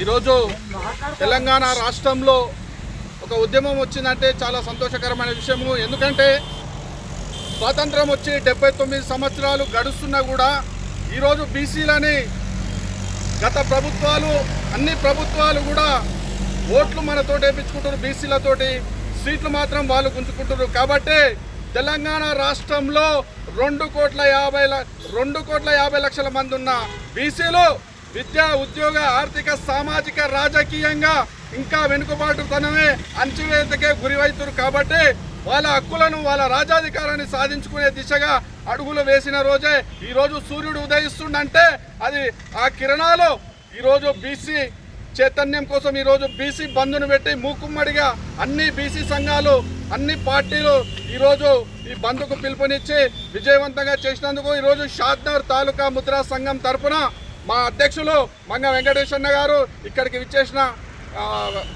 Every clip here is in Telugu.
ఈరోజు తెలంగాణ రాష్ట్రంలో ఒక ఉద్యమం వచ్చిందంటే చాలా సంతోషకరమైన విషయము. ఎందుకంటే స్వాతంత్రం వచ్చి డెబ్బై తొమ్మిది సంవత్సరాలు గడుస్తున్నా కూడా ఈరోజు బీసీలని గత ప్రభుత్వాలు అన్ని ప్రభుత్వాలు కూడా ఓట్లు మనతో వేయించుకుంటారు బీసీలతోటి సీట్లు మాత్రం వాళ్ళు గుంజుకుంటారు కాబట్టి తెలంగాణ రాష్ట్రంలో రెండు కోట్ల యాభై ల- రెండు కోట్ల యాభై లక్షల మంది ఉన్న బీసీలు విద్యా ఉద్యోగ ఆర్థిక సామాజిక రాజకీయంగా ఇంకా వెనుకబాటుతనమే అంచువేతకే గురివైతురు కాబట్టి వాళ్ళ హక్కులను వాళ్ళ రాజాధికారాన్ని సాధించుకునే దిశగా అడుగులు వేసిన రోజే ఈరోజు సూర్యుడు ఉదయిస్తుండంటే అది ఆ కిరణాలు. ఈరోజు బీసీ చైతన్యం కోసం ఈరోజు బీసీ బంధును పెట్టి మూకుమ్మడిగా అన్ని బీసీ సంఘాలు అన్ని పార్టీలు ఈరోజు ఈ బంద్కు పిలుపునిచ్చి విజయవంతంగా చేసినందుకు ఈరోజు షాద్నగర్ తాలూకా ముద్రా సంఘం తరపున మా అధ్యక్షులు మంగ వెంకటేశ్వరన్న గారు ఇక్కడికి విచ్చేసిన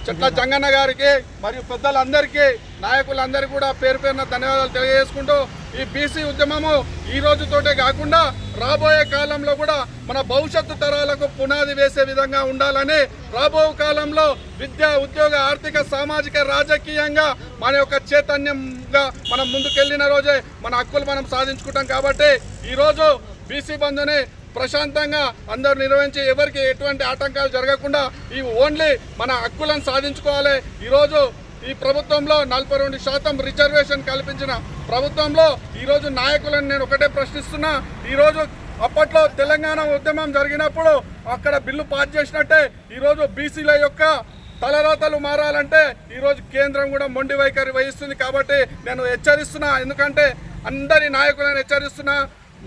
చెట్ల జంగన్న గారికి మరియు పెద్దలందరికీ నాయకులందరికీ కూడా పేరు పేరున ధన్యవాదాలు తెలియజేసుకుంటూ ఈ బీసీ ఉద్యమము ఈ రోజుతోటే కాకుండా రాబోయే కాలంలో కూడా మన భవిష్యత్తు తరాలకు పునాది వేసే విధంగా ఉండాలని రాబో కాలంలో విద్య ఉద్యోగ ఆర్థిక సామాజిక రాజకీయంగా మన యొక్క చైతన్యంగా మనం ముందుకెళ్ళిన రోజే మన హక్కులు మనం సాధించుకుంటాం కాబట్టి ఈరోజు బీసీ బంధుని ప్రశాంతంగా అందరూ నిర్వహించి ఎవరికి ఎటువంటి ఆటంకాలు జరగకుండా ఈ ఓన్లీ మన హక్కులను సాధించుకోవాలి. ఈరోజు ఈ ప్రభుత్వంలో నలభై రెండు శాతం రిజర్వేషన్ కల్పించిన ప్రభుత్వంలో ఈరోజు నాయకులను నేను ఒకటే ప్రశ్నిస్తున్నా. ఈరోజు అప్పట్లో తెలంగాణ ఉద్యమం జరిగినప్పుడు అక్కడ బిల్లు పాస్ చేసినట్టే ఈరోజు బీసీల యొక్క తలరాతలు మారాలంటే ఈరోజు కేంద్రం కూడా మొండి వైఖరి వహిస్తుంది కాబట్టి నేను హెచ్చరిస్తున్నా. ఎందుకంటే అందరి నాయకులను హెచ్చరిస్తున్నా.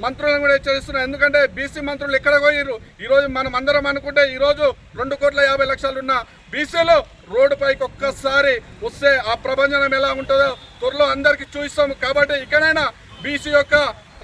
మంత్రులను కూడా హెచ్చరిస్తున్నా ఎందుకంటే బీసీ మంత్రులు ఎక్కడ పోయిర్రు? ఈరోజు మనం అందరం అనుకుంటే ఈరోజు రెండు కోట్ల యాభై లక్షలు ఉన్న బీసీలు రోడ్డు ఒక్కసారి వస్తే ఆ ప్రభంజనం ఎలా ఉంటుందో త్వరలో అందరికీ చూపిస్తాము కాబట్టి ఇక్కడైనా బీసీ యొక్క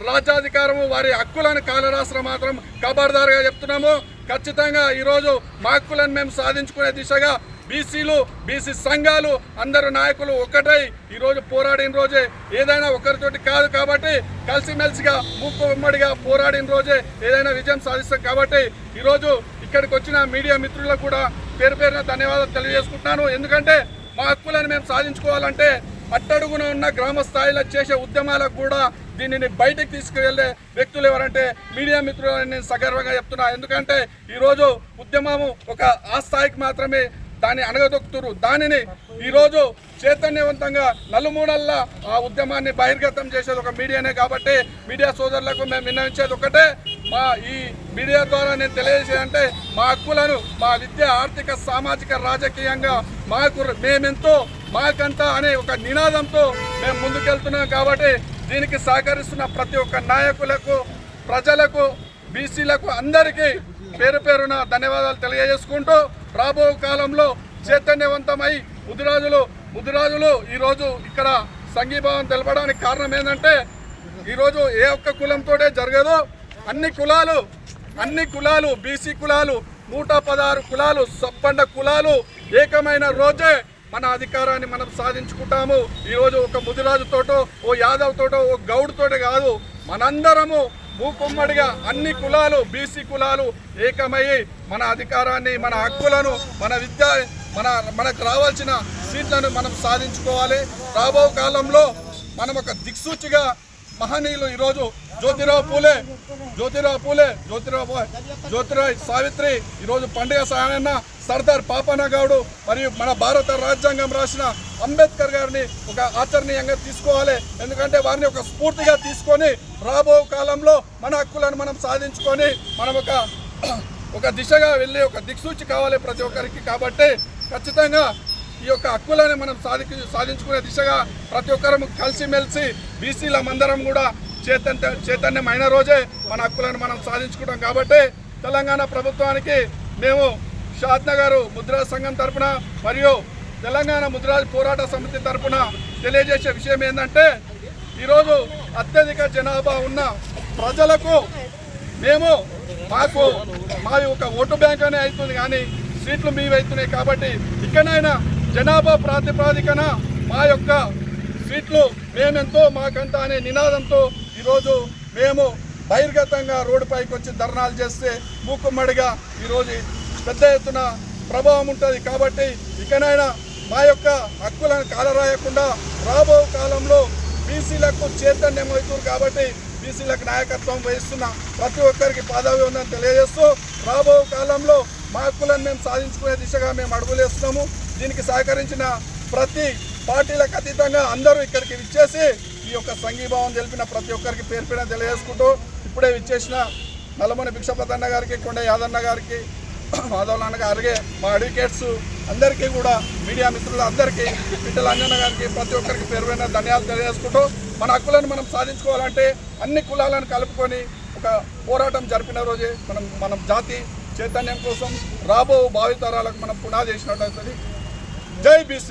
రాజ్యాధికారము వారి హక్కులను కాలరాసిన మాత్రం కబార్దారుగా చెప్తున్నాము. ఖచ్చితంగా ఈరోజు మా హక్కులను మేము సాధించుకునే దిశగా బీసీలు బీసీ సంఘాలు అందరు నాయకులు ఒక్కటై ఈరోజు పోరాడిన రోజే. ఏదైనా ఒకరితోటి కాదు కాబట్టి కలిసిమెలిసిగా ముక్కు ఉమ్మడిగా పోరాడిన రోజే ఏదైనా విజయం సాధిస్తాం కాబట్టి ఈరోజు ఇక్కడికి వచ్చిన మీడియా మిత్రులకు కూడా పేరు పేరున ధన్యవాదాలు తెలియజేసుకుంటున్నాను. ఎందుకంటే మా హక్కులను మేము సాధించుకోవాలంటే అట్టడుగున ఉన్న గ్రామ స్థాయిలో చేసే ఉద్యమాలకు కూడా దీనిని బయటకు తీసుకువెళ్ళే వ్యక్తులు ఎవరంటే మీడియా మిత్రులని నేను సగర్వంగా చెప్తున్నా. ఎందుకంటే ఈరోజు ఉద్యమము ఒక ఆ స్థాయికి మాత్రమే దాన్ని అణగదొక్కుతురు. దానిని ఈరోజు చైతన్యవంతంగా నలుమూలల్లా ఆ ఉద్యమాన్ని బహిర్గతం చేసేది ఒక మీడియానే కాబట్టి మీడియా సోదరులకు మేము విన్నవించేది ఒకటే. మా ఈ మీడియా ద్వారా నేను తెలియజేయాలంటే మా హక్కులను మా విద్య ఆర్థిక సామాజిక రాజకీయంగా మాకు మేమెంతో మాకంతా అనే ఒక నినాదంతో మేము ముందుకెళ్తున్నాం కాబట్టి దీనికి సహకరిస్తున్న ప్రతి ఒక్క నాయకులకు ప్రజలకు బీసీలకు అందరికీ పేరు పేరున ధన్యవాదాలు తెలియజేసుకుంటూ రాబో కాలంలో చైతన్యవంతమై ముదిరాజులు ముదిరాజులు ఈరోజు ఇక్కడ సంఘీభావం తెలపడానికి కారణం ఏంటంటే ఈరోజు ఏ ఒక్క కులంతోటే జరగదు. అన్ని కులాలు అన్ని కులాలు బీసీ కులాలు నూట పదహారు కులాలు సబ్బండ కులాలు ఏకమైన రోజే మన అధికారాన్ని మనం సాధించుకుంటాము. ఈరోజు ఒక ముదిరాజుతోటో ఓ యాదవ్ తోటో ఓ గౌడ్ తోటే కాదు. మనందరము మూకుమ్మడిగా అన్ని కులాలు బీసీ కులాలు ఏకమయ్యి మన అధికారాన్ని మన హక్కులను మన విద్య మన మనకు రావాల్సిన సీట్లను మనం సాధించుకోవాలి. రాబో కాలంలో మనం ఒక దిక్సూచిగా మహనీయులు ఈరోజు జ్యోతిరావు పూలే జ్యోతిరావు పూలే జ్యోతిరావు జ్యోతిరావు సావిత్రి ఈరోజు పండుగ సాయన్న సర్దార్ పాపన్న గౌడు మరియు మన భారత రాజ్యాంగం రాసిన అంబేద్కర్ గారిని ఒక ఆచరణీయంగా తీసుకోవాలి. ఎందుకంటే వారిని ఒక స్ఫూర్తిగా తీసుకొని రాబో కాలంలో మన హక్కులను మనం సాధించుకొని మనం ఒక ఒక దిశగా వెళ్ళి ఒక దిక్సూచి కావాలి ప్రతి ఒక్కరికి కాబట్టి ఖచ్చితంగా ఈ యొక్క హక్కులను మనం సాధి సాధించుకునే దిశగా ప్రతి ఒక్కరం కలిసిమెలిసి బీసీలమందరం కూడా చైతన్య చైతన్యమైన రోజే మన హక్కులను మనం సాధించుకుంటాం కాబట్టి తెలంగాణ ప్రభుత్వానికి మేము షాద్నగర్ ముద్రా సంఘం తరఫున మరియు తెలంగాణ ముద్రాజ్ పోరాట సమితి తరఫున తెలియజేసే విషయం ఏంటంటే ఈరోజు అత్యధిక జనాభా ఉన్న ప్రజలకు మేము మాకు మా యొక్క ఓటు బ్యాంక్ అనే అవుతుంది కానీ సీట్లు మీవి అవుతున్నాయి కాబట్టి ఇక్కడైనా జనాభా ప్రాతిపాదికన మా యొక్క సీట్లు మేమెంతో మాకంత అనే నినాదంతో ఈరోజు మేము బహిర్గతంగా రోడ్డుపైకి వచ్చి ధర్నాలు చేస్తే మూకుమ్మడిగా ఈరోజు పెద్ద ఎత్తున ప్రభావం ఉంటుంది కాబట్టి ఇకనైనా మా యొక్క హక్కులను కాలరాయకుండా రాబో కాలంలో బీసీలకు చైతన్యం అవుతుంది కాబట్టి బీసీలకు నాయకత్వం వహిస్తున్న ప్రతి ఒక్కరికి పదవి ఉందని తెలియజేస్తూ రాబో కాలంలో మా హక్కులను మేము సాధించుకునే దిశగా మేము అడుగులేస్తున్నాము దీనికి సహకరించిన ప్రతి పార్టీలకు అతీతంగా అందరూ ఇక్కడికి విచ్చేసి ఈ యొక్క సంఘీభావం తెలిపిన ప్రతి ఒక్కరికి పేరు పేరున తెలియజేసుకుంటూ ఇప్పుడే విచ్చేసిన నల్లమణి భిక్షపతన్న గారికి కొండ యాదన్న గారికి మాధవ్ నాన్న గారికి మా అడ్వకేట్స్ అందరికీ కూడా మీడియా మిత్రులు అందరికీ పిట్టల అంజన్న గారికి ప్రతి ఒక్కరికి పేరు పైన ధన్యవాదాలు తెలియజేసుకుంటూ మన హక్కులను మనం సాధించుకోవాలంటే అన్ని కులాలను కలుపుకొని ఒక పోరాటం జరిపిన రోజే మనం మనం జాతి చైతన్యం కోసం రాబో భావితరాలకు మనం పునాది చేసినట్టు అవుతుంది జై బీసీ